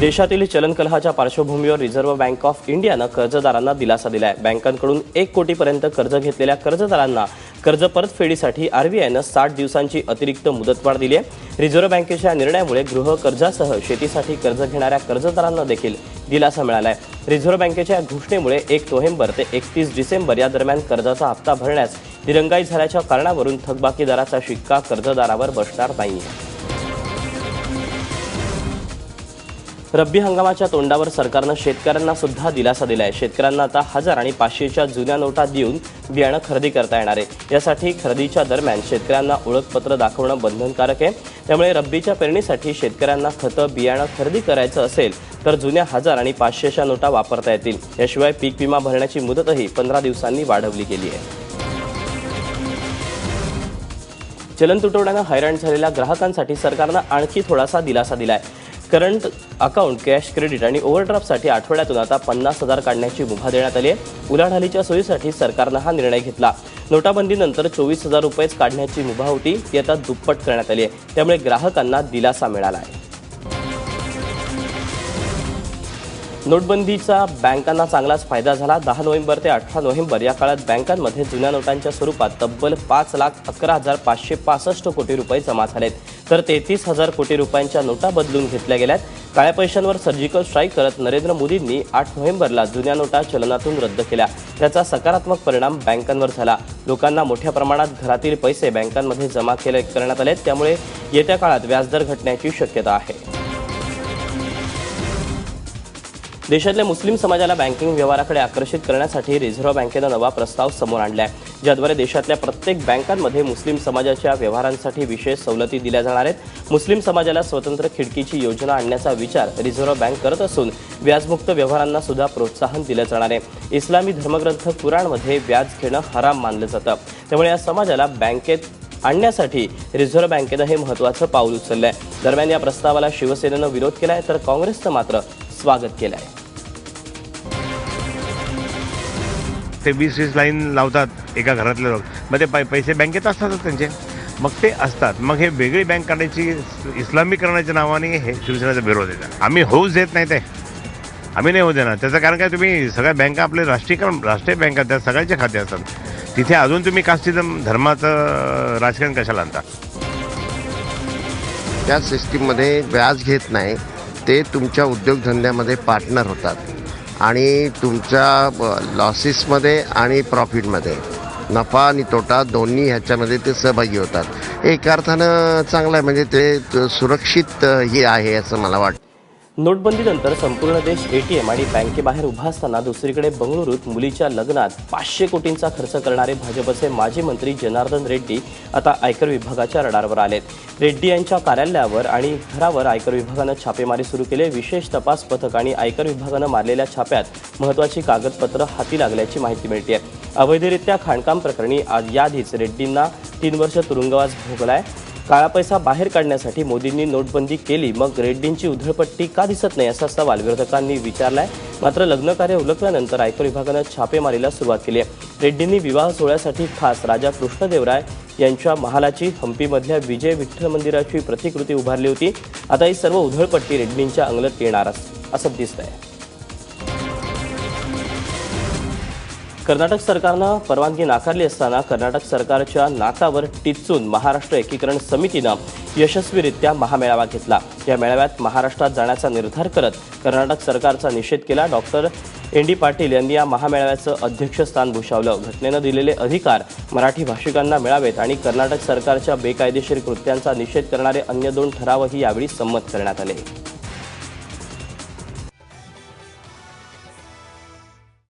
देशातील चलनकलहाच्या पार्श्वभूमीवर reserve bank of इंडियानं कर्जदारांना दिलासा दिलाय. बँकांकडून एक कोटीपर्यंत कर्ज घेतलेल्या कर्जदारांना कर्ज परतफेडीसाठी आरबीआयनं साठ दिवसांची अतिरिक्त मुदतवाढ दिली आहे रिझर्व्ह बँकेच्या या निर्णयामुळे गृह कर्जासह शेतीसाठी कर्ज घेणाऱ्या कर्जदारांना देखील दिलासा मिळाला आहे रिझर्व्ह बँकेच्या या घोषणेमुळे एक नोव्हेंबर ते एकतीस डिसेंबर या दरम्यान कर्जाचा हप्ता भरण्यास दिरंगाई झाल्याच्या कारणावरून थकबाकीदाराचा शिक्का कर्जदारावर बसणार नाहीये. रब्बी हंगामाच्या तोंडावर सरकारनं शेतकऱ्यांना सुद्धा दिलासा दिलाय. शेतकऱ्यांना आता हजार आणि पाचशेच्या जुन्या नोटा देऊन बियाणं खरेदी करता येणार आहे. यासाठी खरेदीच्या दरम्यान शेतकऱ्यांना ओळखपत्र दाखवणं बंधनकारक आहे. त्यामुळे रब्बीच्या पेरणीसाठी शेतकऱ्यांना खतं बियाणं खरेदी करायचं असेल तर जुन्या हजार आणि पाचशेच्या नोटा वापरता येतील. याशिवाय पीक विमा भरण्याची मुदतही पंधरा दिवसांनी वाढवली गेली आहे. चलन तुटवड्यानं हैराण झालेल्या ग्राहकांसाठी सरकारनं आणखी थोडासा दिलासा दिलाय. करंट अकाउंट कॅश क्रेडिट आणि ओव्हरड्राफ्टसाठी आठवड्यातून आता पन्नास हजार काढण्याची मुभा देण्यात आली आहे. उलाढालीच्या सोयीसाठी सरकारनं हा निर्णय घेतला. नोटाबंदीनंतर चोवीस हजार रुपयेच काढण्याची मुभा होती ती आता दुप्पट करण्यात आली आहे. त्यामुळे ग्राहकांना दिलासा मिळाला आहे. नोटबंदीचा बँकांना चांगलाच फायदा झाला. दहा नोव्हेंबर ते अठरा नोव्हेंबर या काळात बँकांमध्ये जुन्या नोटांच्या स्वरूपात तब्बल पाच लाख अकरा हजार पाचशे पासष्ट कोटी रुपये जमा झालेत. तर तेहतीस हजार कोटी रुपयांच्या नोटा बदलून घेतल्या गेल्यात. काळ्या पैशांवर सर्जिकल स्ट्राईक करत नरेंद्र मोदींनी आठ नोव्हेंबरला जुन्या नोटा चलनातून रद्द केल्या. त्याचा सकारात्मक परिणाम बँकांवर झाला. लोकांना मोठ्या प्रमाणात घरातील पैसे बँकांमध्ये जमा केले करण्यात आले त्यामुळे येत्या काळात व्याजदर घटण्याची शक्यता आहे. देशातल्या मुस्लिम समाजाला बँकिंग व्यवहाराकडे आकर्षित करण्यासाठी रिझर्व्ह बँकेनं नवा प्रस्ताव समोर आणलाय ज्याद्वारे देशातल्या प्रत्येक बँकांमध्ये मुस्लिम समाजाच्या व्यवहारांसाठी विशेष सवलती दिल्या जाणार आहेत. मुस्लिम समाजाला स्वतंत्र खिडकीची योजना आणण्याचा विचार रिझर्व्ह बँक करत असून व्याजमुक्त व्यवहारांना सुद्धा प्रोत्साहन दिलं जाणार आहे. इस्लामी धर्मग्रंथ कुराणमध्ये व्याज घेणं हराम मानलं जातं. त्यामुळे या समाजाला बँकेत आणण्यासाठी रिझर्व्ह बँकेनं हे महत्त्वाचं पाऊल उचललं आहे दरम्यान या प्रस्तावाला शिवसेनेनं विरोध केला आहे तर काँग्रेसनं मात्र स्वागत केलं आहे ते वीस वीस लाईन लावतात एका घरातले लोक. मग ते पै पैसे बँकेत असतातच त्यांचे. मग ते असतात. मग हे वेगळी बँक काढायची इस्लामीकरणाच्या नावाने हे शिवसेनेचा विरोध येतात. आम्ही होऊच देत नाही ते. आम्ही नाही होऊ देणार. त्याचं कारण काय? तुम्ही सगळ्या बँका आपले राष्ट्रीयकरण राष्ट्रीय बँका त्या सगळ्याचे खाते असतात. तिथे अजून तुम्ही कास्टिझम धर्माचं राजकारण कशाला आणता? त्या सिस्टीममध्ये व्याज घेत नाही. ते तुमच्या उद्योगधंद्यामध्ये पार्टनर होतात. आणि तुमच्या लॉसेसमध्ये आणि प्रॉफिटमध्ये नफा आणि तोटा दोन्ही ह्याच्यामध्ये ते सहभागी होतात. एका अर्थानं चांगलं आहे म्हणजे ते सुरक्षित ही हे आहे असं मला वाटतं. नोटबंदीनंतर संपूर्ण देश एटीएम आणि बँकेबाहेर उभा असताना दुसरीकडे बंगळुरूत मुलीच्या लग्नात पाचशे कोटींचा खर्च करणारे भाजपचे माजी मंत्री जनार्दन रेड्डी आता आयकर विभागाच्या रडारवर आलेत. रेड्डी यांच्या कार्यालयावर आणि घरावर आयकर विभागानं छापेमारी सुरू केली विशेष तपास पथक आणि आयकर विभागानं मारलेल्या छाप्यात महत्वाची कागदपत्र हाती लागल्याची माहिती मिळते अवैधरित्या खाणकाम प्रकरणी आज याआधीच रेड्डींना तीन वर्ष तुरुंगवास भोगलाय. काळा पैसा बाहेर काढण्यासाठी मोदींनी नोटबंदी केली. मग रेड्डींची उधळपट्टी का दिसत नाही असा सवाल विरोधकांनी विचारलाय. मात्र लग्नकार्य उलटल्यानंतर आयकर विभागानं छापेमारीला सुरुवात केली आहे. रेड्डींनी विवाह सोहळ्यासाठी खास राजा कृष्णदेवराय यांच्या महालाची हम्पीमधल्या विजय विठ्ठल मंदिराची प्रतिकृती उभारली होती. आता ही सर्व उधळपट्टी रेड्डींच्या अंगलत येणार असं दिसत आहे कर्नाटक सरकारनं परवानगी नाकारली असताना कर्नाटक सरकारच्या नाकावर टिचून महाराष्ट्र एकीकरण समितीनं यशस्वीरित्या महामेळावा घेतला. या मेळाव्यात महाराष्ट्रात जाण्याचा निर्धार करत कर्नाटक सरकारचा निषेध केला. डॉक्टर एन डी पाटील यांनी या महामेळाव्याचं अध्यक्षस्थान भूषवलं. घटनेनं दिलेले अधिकार मराठी भाषिकांना मिळावेत आणि कर्नाटक सरकारच्या बेकायदेशीर कृत्यांचा निषेध करणारे अन्य दोन ठरावही यावेळी संमत करण्यात आले.